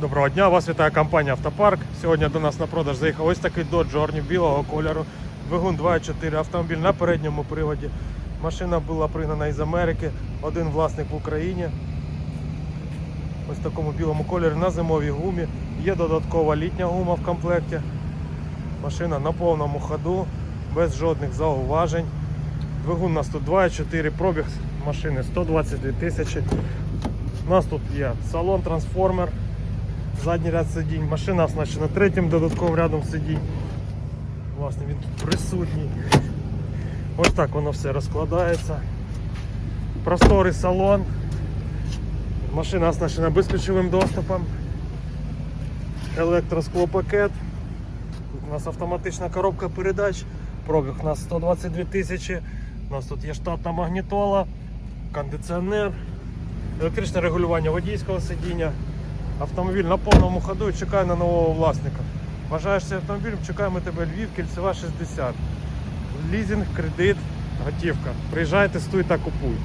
Доброго дня, вас вітає компанія Автопарк. Сьогодні до нас на продаж заїхав ось такий Dodge Journey білого кольору. Двигун 2.4 автомобіль на передньому приводі. Машина була пригнана із Америки, один власник в Україні. Ось в такому білому кольорі на зимовій гумі. Є додаткова літня гума в комплекті. Машина на повному ходу, без жодних зауважень. Двигун у нас тут 2.4, пробіг машини 122 тисячі. У нас тут є салон трансформер, задній ряд сидінь, машина оснащена третім додатковим рядом сидінь. Власне, він тут присутній. Ось так воно все розкладається. Просторий салон. Машина оснащена безключовим доступом. Електросклопакет. Тут у нас автоматична коробка передач. Пробіг у нас 122 тисячі. У нас тут є штатна магнітола, кондиціонер, електричне регулювання водійського сидіння. Автомобіль на повному ходу і чекає на нового власника. Бажаєш автомобілем, чекаємо тебе Львів, кільцева 60. Лізинг, кредит, готівка. Приїжджай, тестуй та купуй.